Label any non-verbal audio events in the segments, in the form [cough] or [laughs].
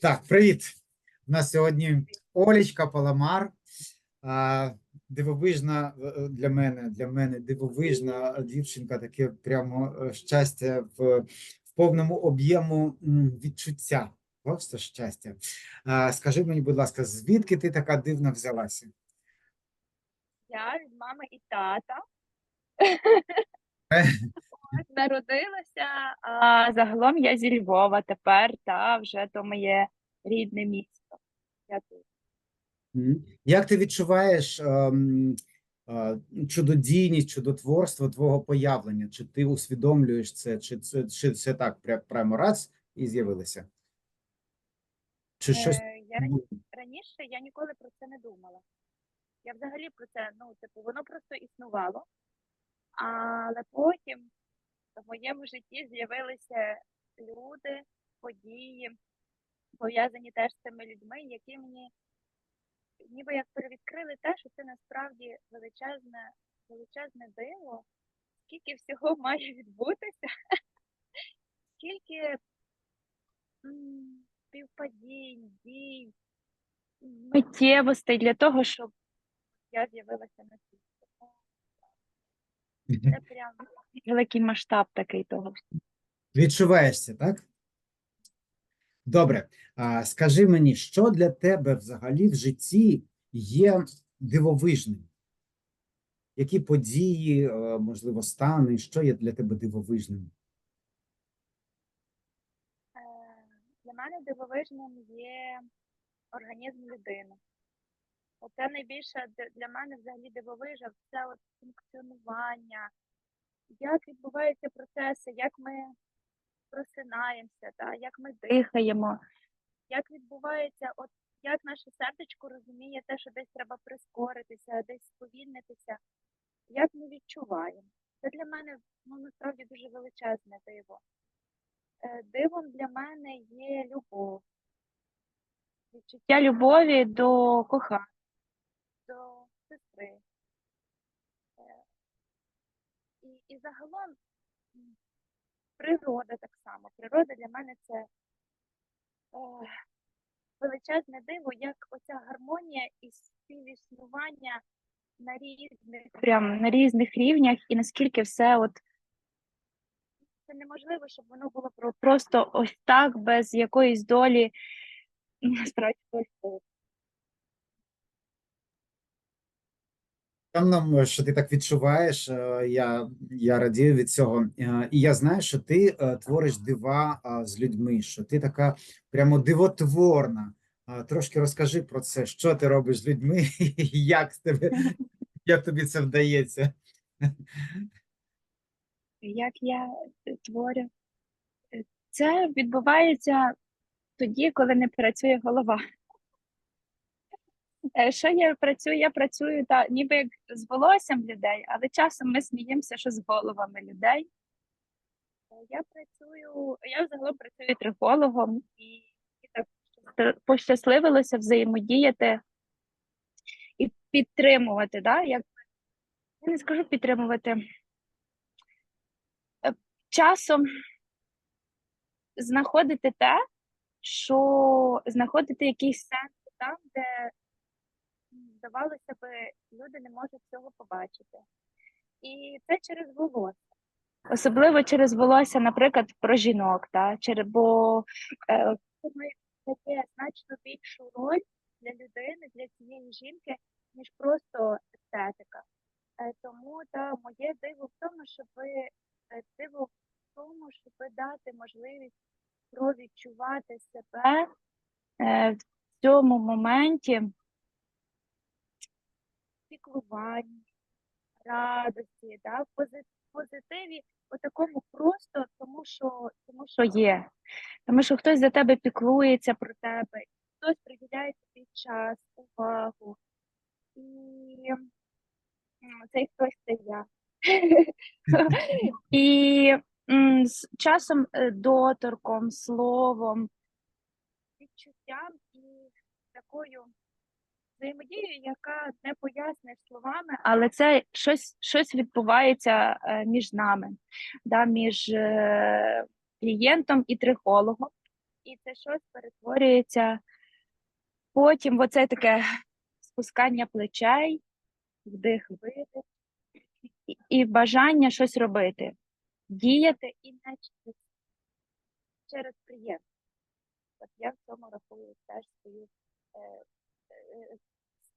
Так, привіт. У нас сьогодні Олечка Паламар. Дивовижна е, для мене, для мене дивовижна дівчинка, таке прямо е, щастя в, в повному об'єму відчуття. Просто щастя. Скажи мені, будь ласка, звідки ти така дивна взялася? Я від мами і тата. [laughs] [laughs] Е. Народилася, а загалом я зі Львова тепер, та вже то моє рідне місто. Я тут. Як ти відчуваєш ем, е, чудодійність, чудотворство твого появлення? Чи ти усвідомлюєш це, чи це, чи це так прямо раз і з'явилося? Чи щось Е, я рані- раніше я ніколи про це не думала. Я взагалі про це, ну, типу, воно просто існувало. Але потім в моєму житті з'явилися люди, події, пов'язані теж з цими людьми, які мені ніби як перевідкрили те, що це насправді величезне, величезне диво, скільки всього [laughs] має відбутися, скільки співпадінь, дій, миттєвостей для того, щоб я з'явилася на світ. Це [laughs] прям великий масштаб такий того. Відчуваєш це, так? Добре. А, скажи мені, що для тебе взагалі в житті є дивовижним? Які події, е, можливо, стани, що є для тебе дивовижним? Е, Для мене дивовижним є організм людини. Оце найбільше для мене взагалі дивовижа, це от функціонування, як відбуваються процеси, як ми просинаємося, та, як ми дихаємо, як відбувається, от як наше сердечко розуміє те, що десь треба прискоритися, десь сповільнитися, як ми відчуваємо. Це для мене ну, насправді дуже величезне диво. Е, Дивом для мене є любов. Відчуття любові до кохання, до сестри. Е, І, і загалом природа так само. Природа для мене це е, величезне диво, як оця гармонія і співіснування на різних, прям на різних рівнях, і наскільки все от це неможливо, щоб воно було просто ось так, без якоїсь долі. Насправді, dolі. Певно, що ти так відчуваєш. е, Я, я радію від цього. Е, І я знаю, що ти е, твориш дива з людьми, що ти така прямо дивотворна. Трошки розкажи про це, що ти робиш з людьми, [laughs] і як тебе, як тобі це вдається. як я е, творю. Е, Це відбувається тоді, коли не працює голова. Е, Що я працюю? Я працюю та ніби як з волоссям людей, але часом ми сміємося, що з головами людей. Е, Я працюю, я взагалом працюю трихологом і, так пощасливилося взаємодіяти і підтримувати, да? як я не скажу підтримувати. Е, Часом знаходити те, що знаходити якийсь сенс там, де здавалося би, люди не можуть цього побачити. І це через волосся. Особливо через волосся, наприклад, про жінок, та, бо е, це має значно більшу роль для людини, для цієї жінки, ніж просто естетика. Е, тому та, моє диво в тому, щоб е, диво в тому, щоб дати можливість провідчувати себе в цьому моменті піклуванні, радості, да, позитиві, у такому просто тому, що тому, що є. Тому що хтось за тебе піклується про тебе, хтось приділяє тобі час, увагу. І цей хтось це я. [laughs] І з часом е, доторком, словом, відчуттям і такою взаємодією, яка не поясниш словами, але це щось, щось відбувається е, між нами, да, між е, клієнтом і трихологом. і це щось перетворюється потім в оце таке спускання плечей, вдих, видих, і, і бажання щось робити, діяти і не через, через приємність. От я в цьому рахую теж свою е, е,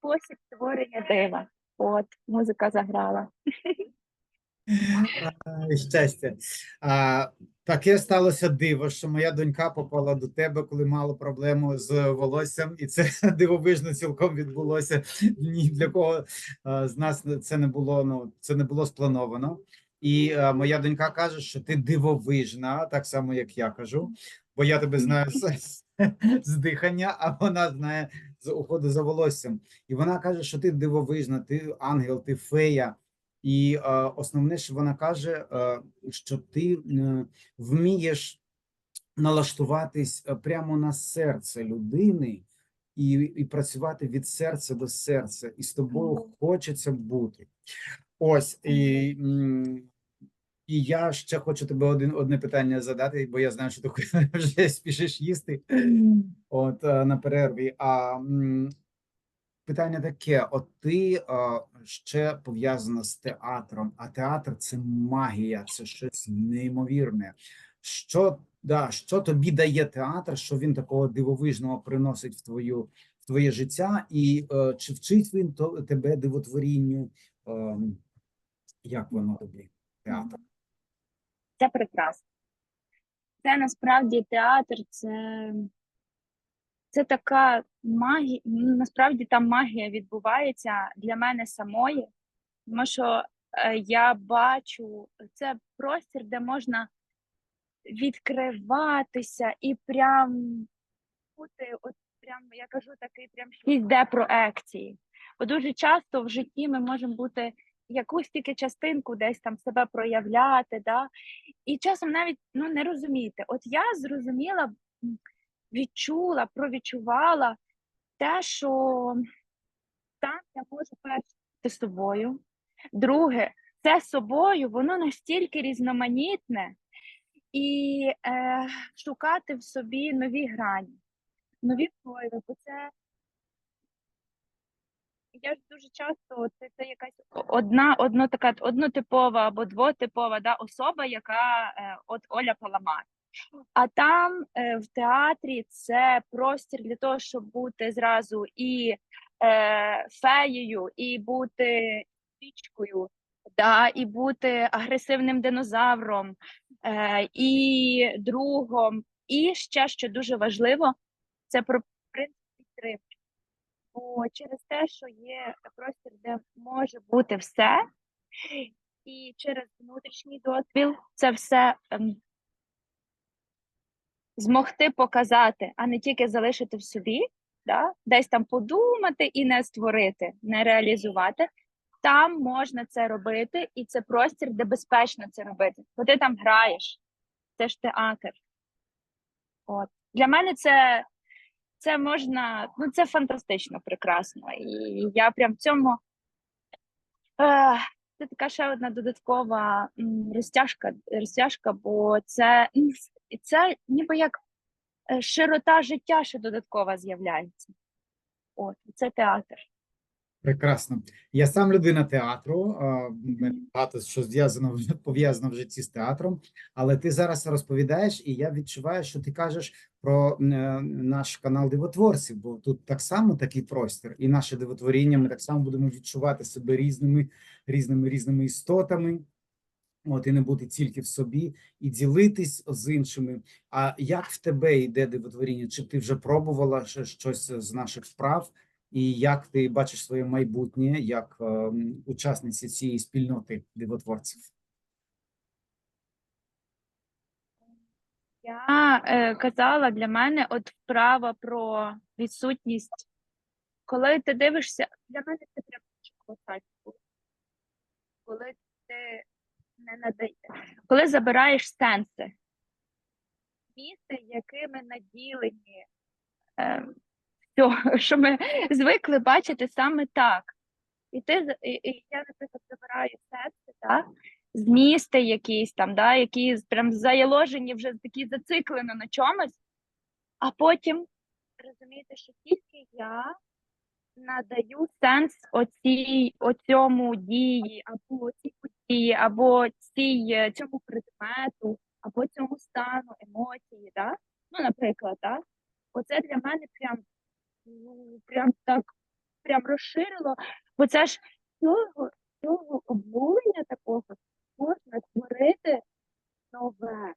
спосіб створення дива. От, музика заграла. Щастя. А, таке сталося диво, що моя донька попала до тебе, коли мала проблему з волоссям, і це [laughs] дивовижно цілком відбулося. Ні для кого а, з нас це не було. Ну це не було сплановано. І а, моя донька каже, що ти дивовижна, так само як я кажу, бо я тебе знаю з, [laughs] з дихання, а вона знає з уходу за волоссям. І вона каже, що ти дивовижна, ти ангел, ти фея. І е, основне, що вона каже, е, що ти е, вмієш налаштуватись е, прямо на серце людини і, і працювати від серця до серця, і з тобою хочеться бути. Ось і, і я ще хочу тебе один одне питання задати, бо я знаю, що ти [laughs] вже спішиш їсти. От е, на перерві. А питання таке: от ти е, ще пов'язана з театром, а театр це магія, це щось неймовірне. Що, да, що тобі дає театр, що він такого дивовижного приносить в твою в твоє життя, і е, чи вчить він то, тебе дивотворінню? Е, як воно тобі? Театр? Це прекрасно. Це насправді театр, це, це така магія. Насправді там магія відбувається для мене самої, тому що е, я бачу це простір, де можна відкриватися і прям бути, от прям я кажу, такий прям 6D проекції. Бо дуже часто в житті ми можемо бути якусь тільки частинку десь там себе проявляти, да? і часом навіть ну, не розуміти. От я зрозуміла, відчула, провідчувала те, що так, я можу перше собою. Друге, це собою, воно настільки різноманітне, і е, шукати в собі нові грані, нові прояви, бо це я ж дуже часто це, це якась одна, одно така однотипова або двотипова да, особа, яка е, от Оля Паламар. А там е, в театрі це простір для того, щоб бути зразу і е, феєю, і бути свічкою, да, і бути агресивним динозавром, е, і другом. І ще що дуже важливо, це про принцип підтримки. Бо через те, що є простір, де може бути все, і через внутрішній дозвіл це все ем, змогти показати, а не тільки залишити в собі, да? десь там подумати і не створити, не реалізувати. Там можна це робити, і це простір, де безпечно це робити. Бо ти там граєш, це ж театр. От. Для мене це, це можна, ну це фантастично прекрасно. І я прям в цьому. Е, це така ще одна додаткова розтяжка, розтяжка, бо це, це ніби як е, широта життя ще додаткова з'являється. От, це театр. Прекрасно. Я сам людина театру, багато що зв'язано [laughs] пов'язано в житті з театром, але ти зараз розповідаєш, і я відчуваю, що ти кажеш про е, наш канал дивотворців, бо тут так само такий простір, і наше дивотворіння ми так само будемо відчувати себе різними, різними різними істотами. От і не бути тільки в собі, і ділитись з іншими. А як в тебе йде дивотворіння? Чи ти вже пробувала щось з наших справ? І як ти бачиш своє майбутнє як е, учасниці цієї спільноти дивотворців? Я е, казала для мене от вправа про відсутність. Коли ти дивишся, для мене це прям дуже. Коли ти не надає, коли забираєш сенси, місце, якими наділені, е, все, [laughs] що ми звикли бачити саме так. І ти і, я, наприклад, забираю серце, да? змісти якісь там, да? які прям заяложені вже такі зациклено на чомусь, а потім розумієте, що тільки я надаю сенс оцій, оцьому дії, або цій події, або цій, цьому предмету, або цьому стану, емоції, да? ну, наприклад, да? оце для мене прям, ну, прям так прям розширило, бо це ж цього, цього обурення такого можна створити нове.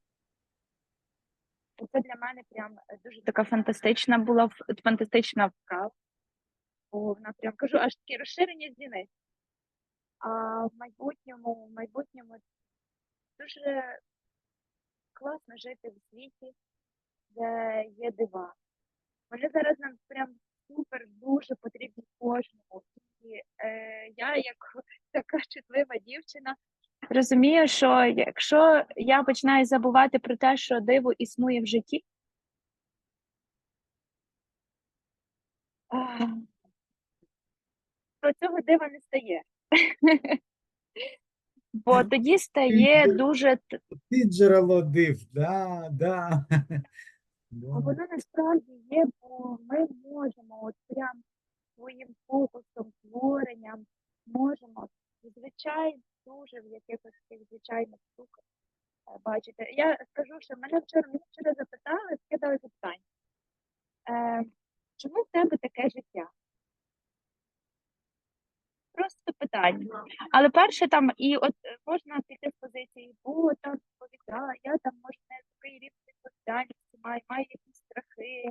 Це для мене прям дуже така фантастична була фантастична вправа. Вона прям кажу, аж таке розширення зіни. А в майбутньому, в майбутньому дуже класно жити в світі, де є дива. Вони зараз нам прям супер дуже потрібні кожному. І е, я, як така чутлива дівчина, розумію, що якщо я починаю забувати про те, що диво існує в житті, то цього дива не стає. [laughs] Бо тоді стає дуже Ти джерело див, да, да. А воно насправді є, бо ми можемо от прям своїм фокусом, творенням можемо звичайно дуже в якихось тих звичайних штуках е, бачити. Я скажу, що мене вчора мене вчора запитали, скидали запитання. Е, чому в тебе таке життя? Просто питання. Але перше там і от е, можна піти з позиції, о, там відповідала, я там може не такий рівень маю, маю якісь страхи,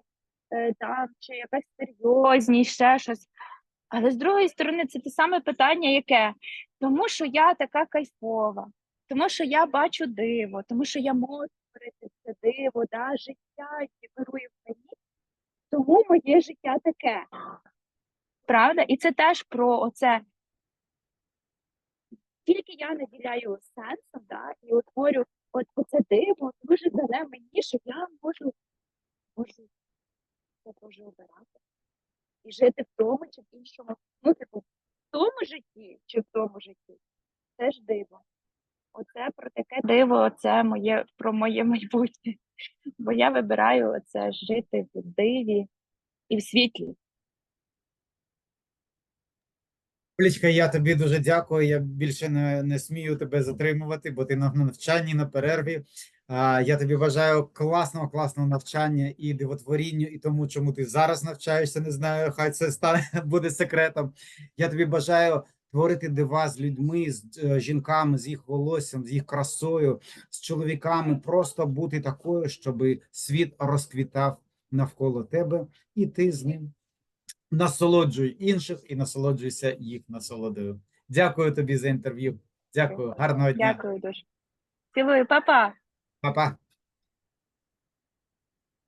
е, там чи якась серйозність, ще щось. Але з другої сторони, це те саме питання, яке? Тому що я така кайфова, тому що я бачу диво, тому що я можу творити це диво, да, життя, яке вирує в мені. Тому моє життя таке. Правда? І це теж про оце. Тільки я наділяю сенсом, да, і утворю от оце диво, дуже дане мені, що я можу, можу це дуже обирати. І жити в тому чи в іншому. Ну, типу, в тому житті чи в тому житті. Це ж диво. Оце про таке диво, це моє про моє майбутнє. Бо я вибираю оце жити в диві і в світлі. Олечка, я тобі дуже дякую. Я більше не, не смію тебе затримувати, бо ти на на навчанні, на перерві. А, я тобі бажаю класного, класного навчання і дивотворінню, і тому, чому ти зараз навчаєшся. Не знаю, хай це стане [laughs] буде секретом. Я тобі бажаю творити дива з людьми, з е, жінками, з їх волоссям, з їх красою, з чоловіками, просто бути такою, щоб світ розквітав навколо тебе, і ти з ним насолоджуй інших і насолоджуйся їх насолодою. Дякую тобі за інтерв'ю. Дякую, гарного дня. Дякую дуже. Цілую, па-па! Па-па.